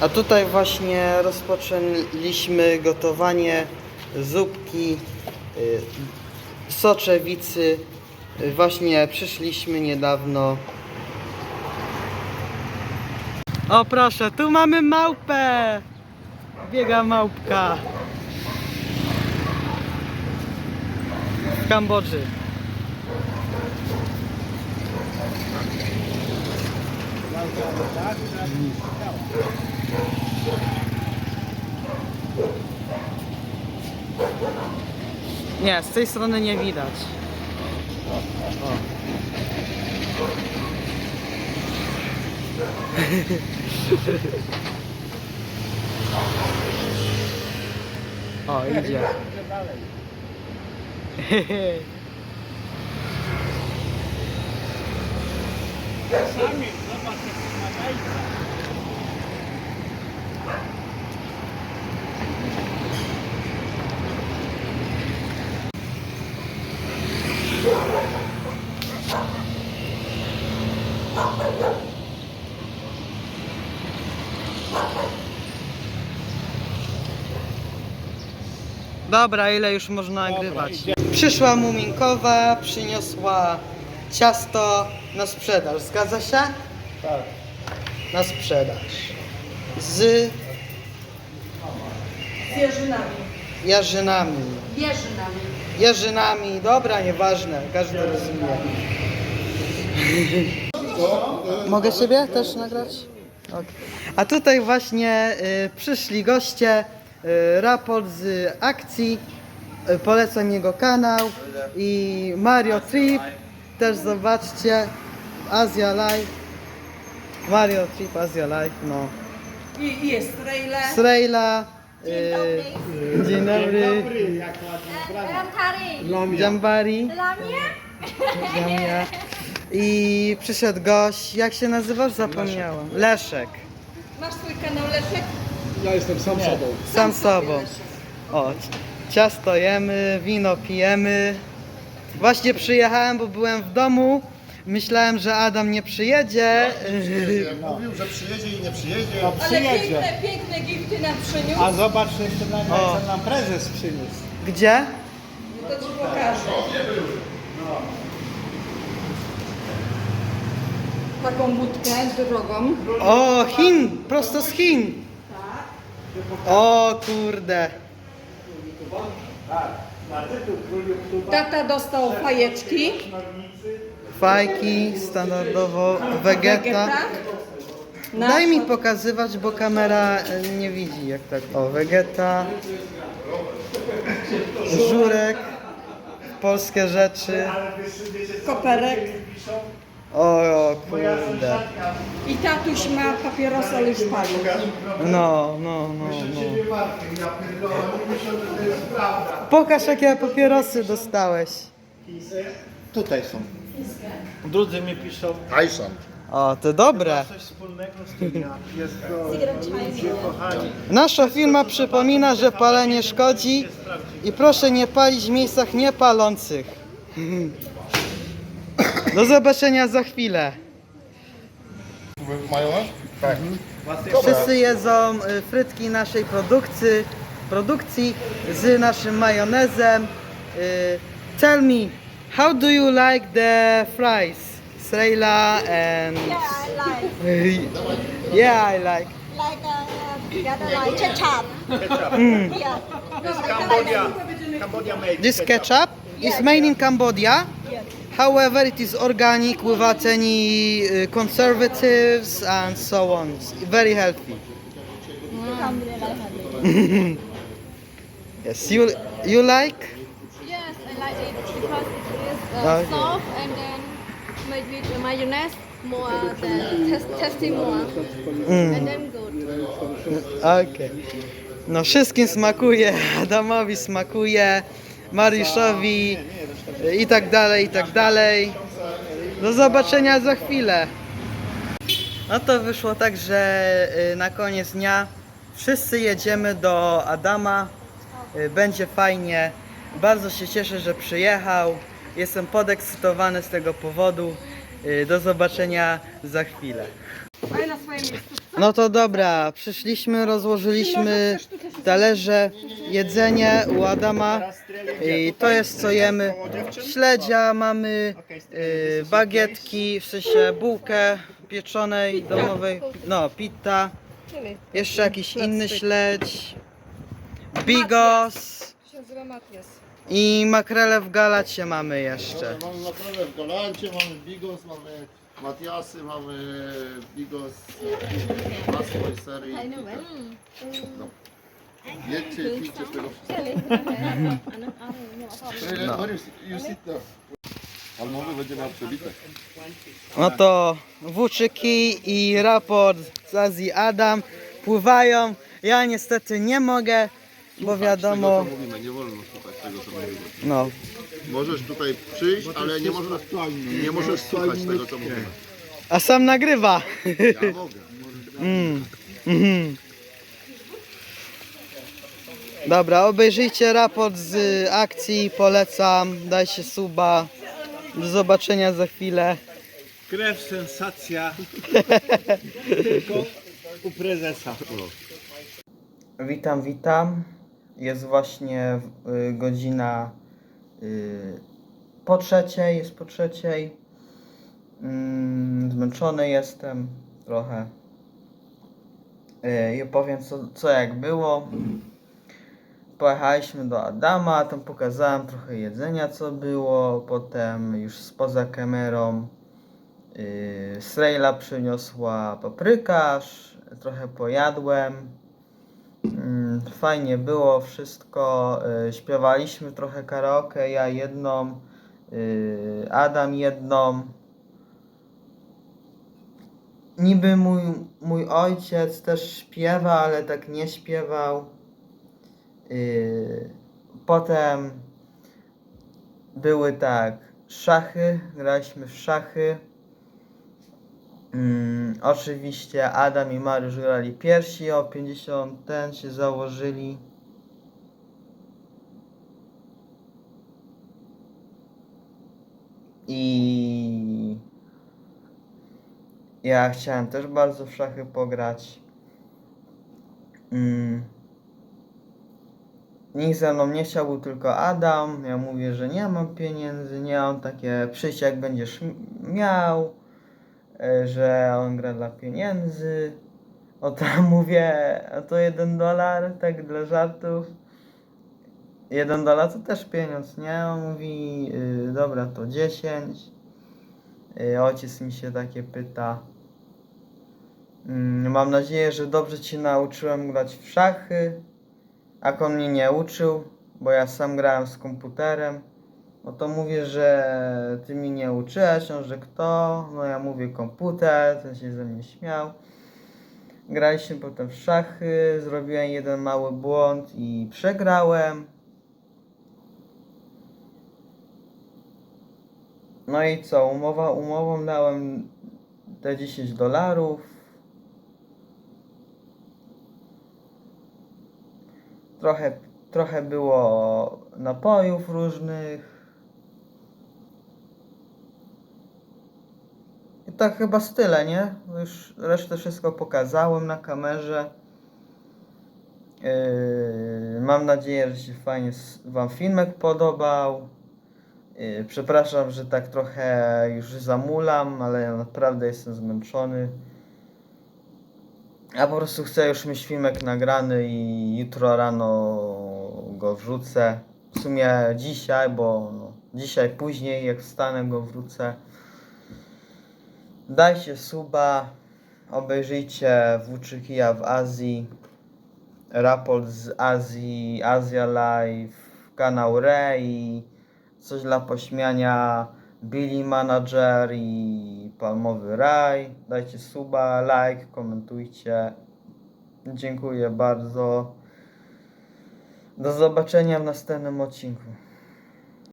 A tutaj właśnie rozpoczęliśmy gotowanie zupki y, soczewicy. Właśnie przyszliśmy niedawno. O proszę, tu mamy małpę! Biega małpka. W Kambodży. Nie, z tej strony nie widać. O, o idzie. Dobra, ile już można nagrywać? Przyszła Muminkowa, przyniosła ciasto na sprzedaż. Zgadza się? Tak. Na sprzedaż. Z Z jeżynami. jarzynami. Jeżynami. Jeżynami, dobra, nieważne, każdy rozumie. Mogę siebie też nagrać? Ok. A tutaj właśnie y, przyszli goście, y, raport z akcji, y, polecam jego kanał i Mario Trip, też zobaczcie, Azja Live, Mario Trip, Azja Live, no. I, i jest trailer. Srejla, y, dzień dobry, Jak ładnie. Jambari. Lamia Ziemia. I przyszedł gość, jak się nazywasz? Zapomniałam. Leszek. Masz swój kanał Leszek? Ja jestem sam sobą. Sam sobą. O, ciasto jemy, wino pijemy. Właśnie przyjechałem, bo byłem w domu. Myślałem, że Adam nie przyjedzie. Mówił, że przyjedzie i nie przyjedzie. No Ale przyjedzie. piękne, piękne gifty nam przyniósł. A zobacz jeszcze na O. co nam prezes przyniósł. Gdzie? No to ci pokażę. Taką budkę drogą. O, Chin, prosto z Chin. O kurde. Tata dostał fajeczki. Fajki, standardowo. Vegeta. Daj mi pokazywać, bo kamera e, nie widzi jak tak. O, Vegeta. Żurek. Polskie rzeczy. Koperek. O, o kurde. I tatuś ma papierosa, ale już palił. No, no, no, no. Pokaż jakie papierosy dostałeś. Tutaj są. Drudzy mi piszą, Tyson. O, to dobre. coś wspólnego z tym ja. Jest to ludzie kochani. Nasza firma przypomina, że palenie szkodzi i proszę nie palić w miejscach niepalących. Do zobaczenia za chwilę. Majonez? Tak. Wszyscy jedzą y, frytki naszej produkcji, produkcji z naszym majonezem. Y, Tell me, how do you like the fries? Srejla and... Yeah I like yeah, I like. Like uh, the other like ketchup Yeah Cambodia. Cambodia made. This ketchup is made in Cambodia. However, it is organic without any uh, conservatives and so on. It's very healthy. Yes, you you like? Yes, I like it because it is uh, Okay. soft and then made with mayonnaise more than test, tasty more and then good. Okej. No wszystkim smakuje, Adamowi smakuje, Mariuszowi i tak dalej, i tak dalej. Do zobaczenia za chwilę. No to wyszło tak, że y, na koniec dnia wszyscy jedziemy do Adama. Y, Będzie fajnie. Bardzo się cieszę, że przyjechał. Jestem podekscytowany z tego powodu. Y, Do zobaczenia za chwilę. No to dobra, przyszliśmy, rozłożyliśmy talerze, jedzenie u Adama i to jest co jemy. Śledzia mamy, y, bagietki, w sensie bułkę pieczonej, domowej, no pita, jeszcze jakiś inny śledź, bigos i makrele w galacie mamy jeszcze. Mamy naprawdę w Galancie, mamy Bigos, mamy Matiasy, mamy Bigos, masło i sery. i. No. Jedźcie, pijcie z tego wszystkiego. No. Borys, you sit there. Almowy będzie miał przebite. No to włóczyki i raport z Azji Adam pływają. Ja niestety nie mogę, bo wiadomo, mówimy, nie wolno słuchać tego, co mówimy. no, Możesz tutaj przyjść, ale nie możesz, nie możesz słuchać tego, co mówimy. a sam nagrywa. Ja mogę. Mm. Mhm. Dobra, obejrzyjcie raport z akcji, polecam, dajcie suba. Do zobaczenia za chwilę. Krew, sensacja. Tylko u prezesa. Witam, witam. Jest właśnie y, godzina y, po trzeciej, jest po trzeciej. Mm, zmęczony jestem trochę. Y, I opowiem co, co jak było. Pojechaliśmy do Adama, tam pokazałem trochę jedzenia co było, potem już spoza kamerą yy, Srejla przyniosła paprykarz, trochę pojadłem. Fajnie było wszystko. y, Śpiewaliśmy trochę karaoke, ja jedną, y, Adam jedną. Niby mój, mój ojciec też śpiewa, ale tak nie śpiewał. Y, Potem były tak szachy, graliśmy w szachy. Mm, oczywiście Adam i Mariusz grali pierwsi, o 50 ten się założyli. I ja chciałem też bardzo w szachy pograć. Mm. Nikt ze mną nie chciał, był tylko Adam. Ja mówię, że nie mam pieniędzy, nie on takie przyjść jak będziesz miał że on gra dla pieniędzy. O tam mówię, a to jeden dolar, tak dla żartów. Jeden dolar to też pieniądz, nie? On mówi, y, dobra, to 10. Y, ojciec mi się takie pyta. Mm, mam nadzieję, że dobrze cię nauczyłem grać w szachy. A on mnie nie uczył, bo ja sam grałem z komputerem. No to mówię, że ty mi nie uczyłeś, on, że kto? No ja mówię komputer, ten się ze mnie śmiał. Graliśmy potem w szachy, zrobiłem jeden mały błąd i przegrałem. No i co, umowa umową dałem te 10 dolarów. Trochę, trochę było napojów różnych. I tak chyba z tyle, nie? Już resztę wszystko pokazałem na kamerze. Yy, mam nadzieję, że się fajnie Wam filmek podobał. Yy, przepraszam, że tak trochę już zamulam, ale ja naprawdę jestem zmęczony. Ja po prostu chcę już mieć filmek nagrany i jutro rano go wrzucę. W sumie dzisiaj, bo no, dzisiaj później jak wstanę go wrócę. Dajcie suba, obejrzyjcie Włóczykija w Azji, raport z Azji, Azja Live, kanał Rey, coś dla pośmiania, Billy Manager i Palmowy Raj. Dajcie suba, like, komentujcie. Dziękuję bardzo. Do zobaczenia w następnym odcinku.